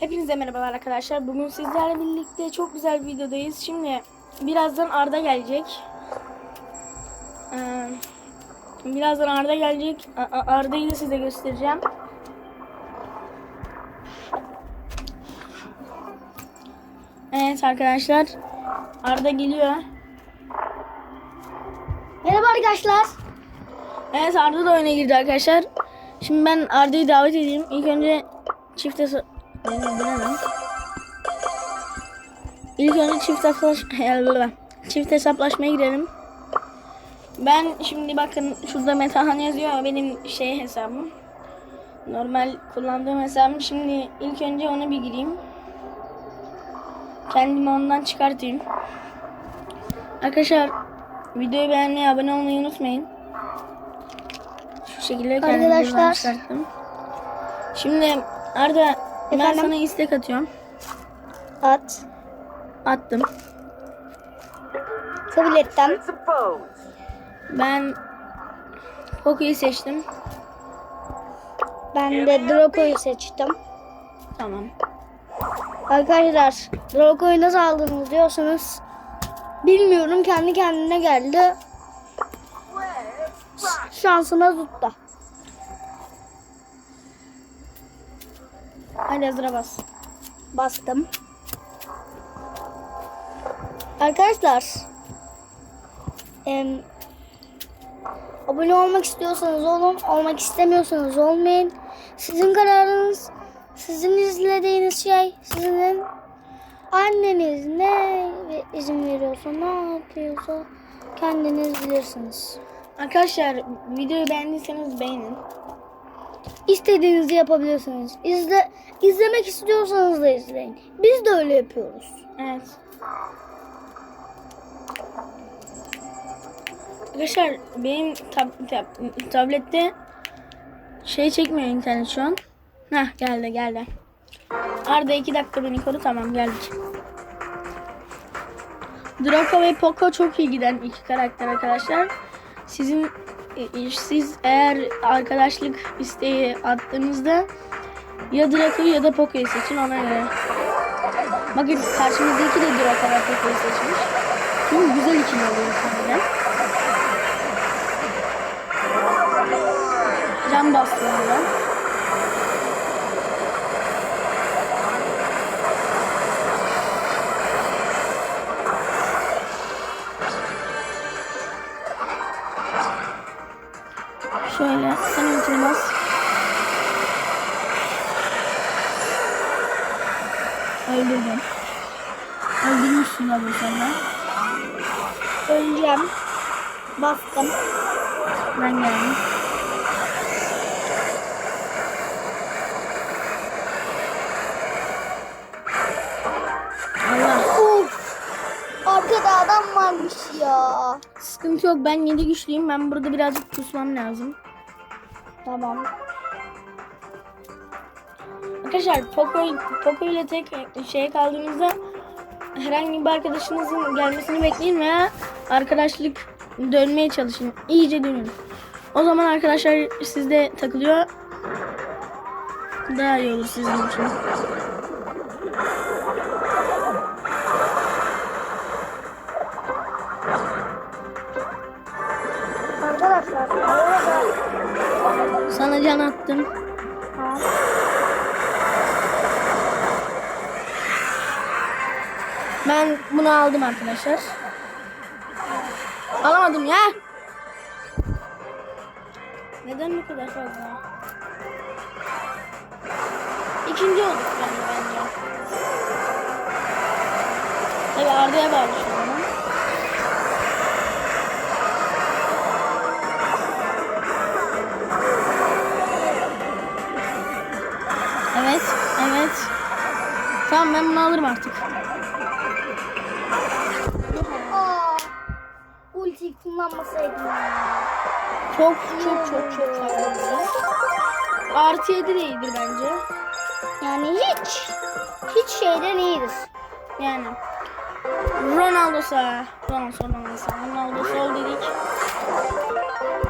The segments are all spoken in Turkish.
Hepinize merhabalar arkadaşlar. Bugün sizlerle birlikte çok güzel bir videodayız. Şimdi birazdan Arda gelecek. Ee, birazdan Arda gelecek. Arda'yı da size göstereceğim. Evet arkadaşlar. Arda geliyor. Merhaba arkadaşlar. Evet Arda da oyuna girdi arkadaşlar. Şimdi ben Arda'yı davet edeyim. İlk önce çift hesa- Benim bilemem. İlk önce çift hesaplaş çift hesaplaşmaya girelim. Ben şimdi bakın şurada Metahan yazıyor ama benim şey hesabım. Normal kullandığım hesabım. Şimdi ilk önce ona bir gireyim. Kendimi ondan çıkartayım. Arkadaşlar videoyu beğenmeyi, abone olmayı unutmayın. Şu şekilde kendimi Arkadaşlar. Şimdi Arda ben Efendim? sana istek atıyorum. At. Attım. Kabul ettim. Ben Poco'yu seçtim. Ben de Draco'yu seçtim. Tamam. Arkadaşlar Draco'yu nasıl aldınız diyorsanız bilmiyorum kendi kendine geldi. Şansına tuttu. Hadi hazıra bas. Bastım. Arkadaşlar em, abone olmak istiyorsanız olun, olmak istemiyorsanız olmayın. Sizin kararınız, sizin izlediğiniz şey, sizin anneniz ne izin veriyorsa, ne yapıyorsa kendiniz bilirsiniz. Arkadaşlar videoyu beğendiyseniz beğenin. İstediğinizi yapabilirsiniz. İzle, izlemek istiyorsanız da izleyin. Biz de öyle yapıyoruz. Evet. Arkadaşlar benim tab- tab- tablette şey çekmiyor internet şu an. Heh geldi geldi. Arda iki dakika beni koru tamam geldik. Draco ve Poco çok iyi giden iki karakter arkadaşlar. Sizin siz eğer arkadaşlık isteği attığınızda ya Draco'yu ya da Poco'yu seçin ona göre. Bakın karşımızdaki de Draco ve Poco'yu seçmiş. Çünkü güzel ikili oluyor harbiden. Can bastı Şöyle sen ultini bas. Öldürdüm. Öldürmüşsün abi sen. Öleceğim. Bastım. Ben geldim. Arkada adam varmış ya. Sıkıntı yok. Ben yedi güçlüyüm. Ben burada birazcık pusmam lazım. Tamam. Arkadaşlar Poco, Poco ile tek şeye kaldığınızda herhangi bir arkadaşınızın gelmesini bekleyin veya arkadaşlık dönmeye çalışın. İyice dönün. O zaman arkadaşlar sizde takılıyor. Daha iyi olur sizin için. Sana can attım. Ben bunu aldım arkadaşlar. Alamadım ya. Neden bu kadar fazla? İkinci olduk bence bence. Tabii Arda'ya bağlı Evet, evet. Tamam ben bunu alırım artık. Aa, ulti kullanmasaydım. Çok çok çok çok fazla güzel. Artı 7 de iyidir bence. Yani hiç. Hiç şeyden iyidir. Yani. Ronaldo sağ. Ronaldo sol, Ronaldo sağ. Ronaldo sol dedik.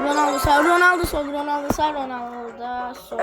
Ronaldo sağ, Ronaldo sol, Ronaldo sağ, Ronaldo sol.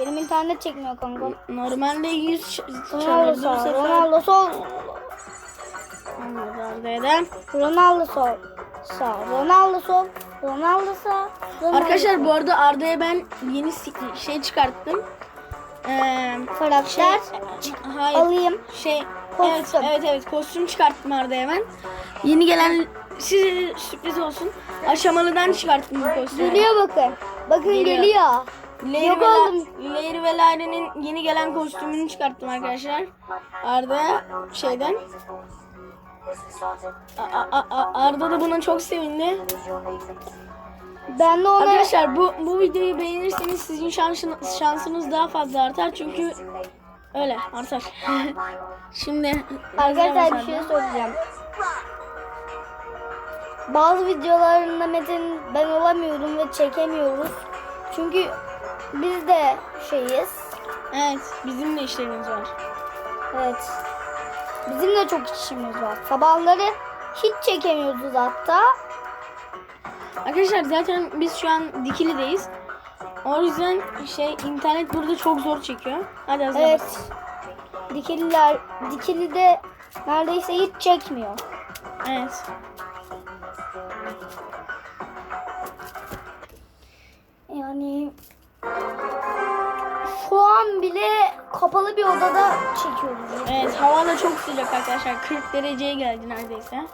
Benim internet çekmiyor kanka. Normalde 100 ç- Ronaldo çalıyordu bu sefer. Ronaldo sol. Olmadı Arda'ya. Ronaldo sol. Sağ. Ronaldo sol. Ronaldo sağ. Ronaldo Arkadaşlar bu arada Arda'ya ben yeni şey çıkarttım. Ee, Karakter. hayır. Alayım. Şey evet, Kostüm. evet evet kostüm çıkarttım Arda'ya ben. Yeni gelen size sürpriz olsun. Aşamalıdan çıkarttım bu kostümü. Geliyor bakın. Bakın Geliyor. geliyor. Layer Yok oldum. Layer ve Laire'nin yeni gelen kostümünü çıkarttım arkadaşlar. Arda'ya şeyden. A- A- A- Arda da buna çok sevindi. Ben de ona Arkadaşlar bu bu videoyu beğenirseniz sizin şansınız, şansınız daha fazla artar çünkü öyle artar. Şimdi Arkadaşlar bir şey söyleyeceğim. Bazı videolarında Metin ben olamıyorum ve çekemiyoruz. Çünkü biz de şeyiz. Evet bizim de işlerimiz var. Evet. Bizim de çok işimiz var. Sabahları hiç çekemiyoruz hatta. Arkadaşlar zaten biz şu an Dikili'deyiz. O yüzden şey internet burada çok zor çekiyor. Hadi hazır Evet. bas. Dikililer, dikili de neredeyse hiç çekmiyor. Evet. Yani şu an bile kapalı bir odada çekiyoruz. Evet hava da çok sıcak arkadaşlar. 40 dereceye geldi neredeyse.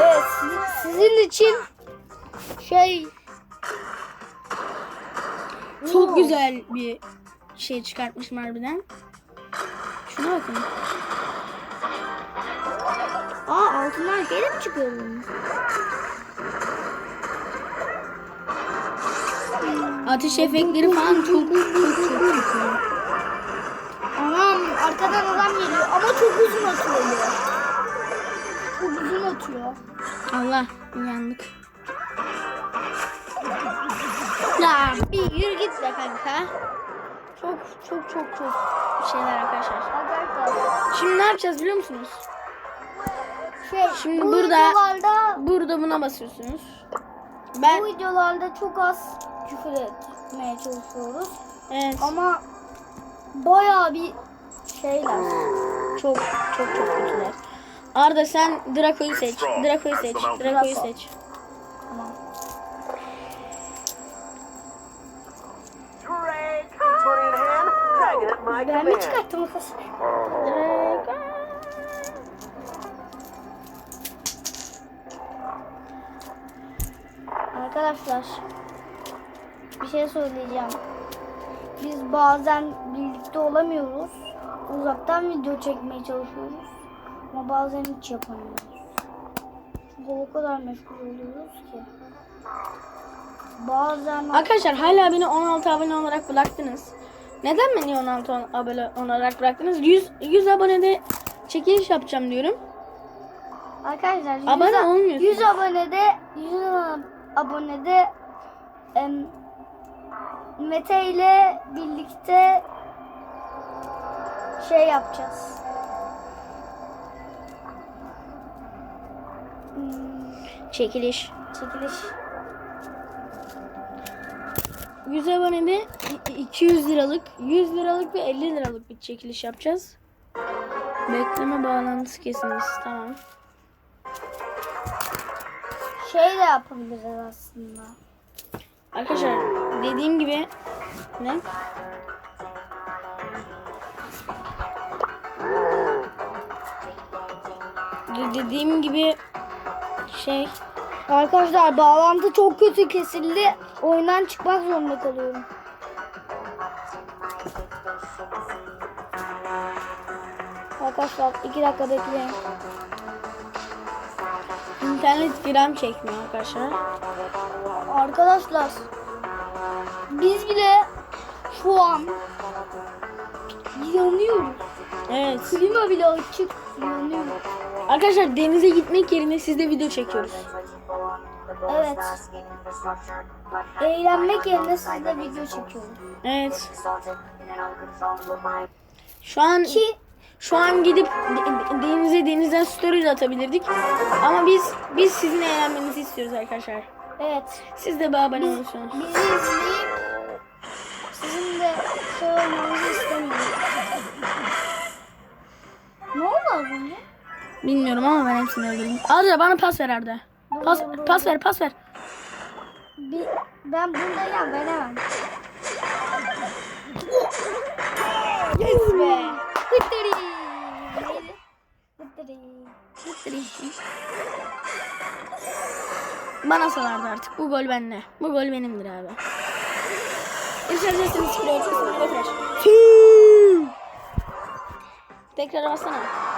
Evet, siz- sizin için şey Çok güzel bir şey çıkartmışım harbiden. Şuna bakın. Aa altından şey de mi çıkıyor bunun? Ateş efektleri falan çok çok çok iyi. Anam arkadan adam geliyor ama çok uzun atıyor. Çok uzun atıyor. Allah yandık. Ya bir yürü git be kanka. Çok çok çok çok şeyler arkadaşlar. Şimdi ne yapacağız biliyor musunuz? şey Şimdi bu burada- videolarda Burada buna basıyorsunuz. bu Ben videolarda çok az küfür etmeye çalışıyoruz. evet Ama bayağı bir şeyler. çok çok çok kötüler. Arda sen Draco'yu seç. Draco'yu seç. Draco'yu seç. Tamam. My Ben mi çıkarttım sesi? Arkadaşlar bir şey söyleyeceğim. Biz bazen birlikte olamıyoruz. Uzaktan video çekmeye çalışıyoruz. Ama bazen hiç yapamıyoruz. Çünkü o kadar meşgul oluyoruz ki. Bazen Arkadaşlar hala beni 16 abone olarak bıraktınız. Neden beni 16 on- abone olarak bıraktınız? 100 100 abonede çekiliş yapacağım diyorum. Arkadaşlar 100, Abone olmuyorsun. 100 abonede 100 abonede em, Mete ile birlikte şey yapacağız. Hmm, Çekiliş. çekiliş. 100 abonede i- 200 liralık, 100 liralık ve 50 liralık bir çekiliş yapacağız. Bekleme bağlantısı kesilmiş. Tamam. Şey de yapabiliriz aslında. Arkadaşlar dediğim gibi ne? De- dediğim gibi şey Arkadaşlar bağlantı çok kötü kesildi. Oyundan çıkmak zorunda kalıyorum. Arkadaşlar iki dakika bekleyin. internet gram çekmiyor arkadaşlar. Arkadaşlar biz bile şu an yanıyoruz. Evet. Klima bile açık yanıyoruz. Arkadaşlar denize gitmek yerine sizde video çekiyoruz. Evet. Eğlenmek yerine sizde video çekiyorum. Evet. Şu an ki şu an gidip denize denizden story atabilirdik. Ama biz biz sizin eğlenmenizi istiyoruz arkadaşlar. Evet. Siz de bir abone olursunuz. Bizi izleyip sizin de şey olmanızı ne oldu az önce? Bilmiyorum ama ben hepsini öldürdüm. Arda bana pas ver Arda. Pas, pas ver pas ver. Bir, ben buradayım veremem. Yes be. Hıttırı. Neydi? Hıttırı. Bana salardı artık. Bu gol bende. Bu gol benimdir abi. Sıkıyor. Tekrar. Tekrar bassana.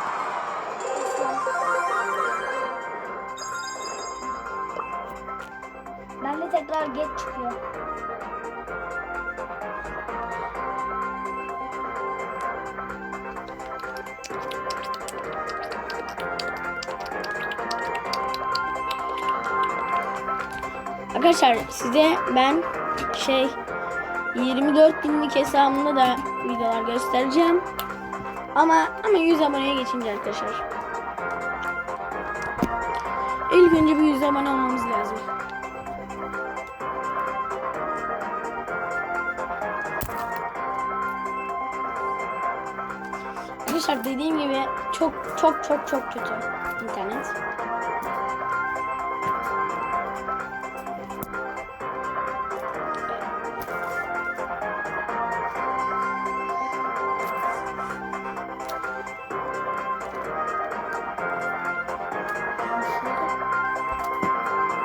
Tekrar geç çıkıyor. Arkadaşlar size ben şey 24 binlik hesabımda da videolar göstereceğim. Ama ama 100 aboneye geçince arkadaşlar. İlk önce bir 100 abone olmamız lazım. Arkadaşlar dediğim gibi çok çok çok çok kötü internet.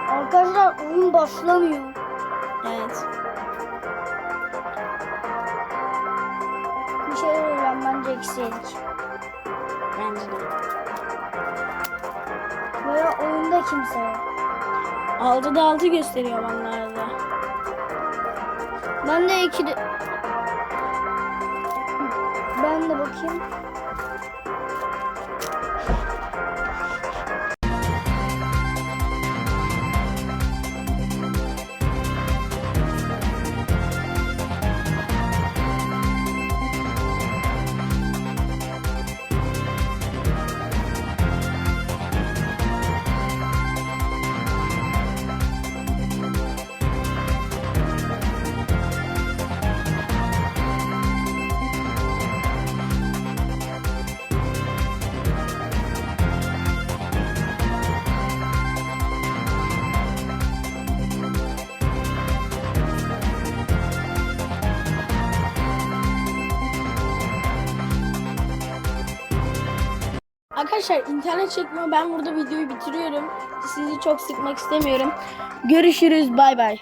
Arkadaşlar oyun başlamıyor. Evet. Bir şey söyleyeceğim bence. De. Böyle oyunda kimse yok. 6'da 6 gösteriyor banlarda. Ben de iki de... Ben de bakayım. Arkadaşlar internet çekmiyor. Ben burada videoyu bitiriyorum. Sizi çok sıkmak istemiyorum. Görüşürüz. Bay bay.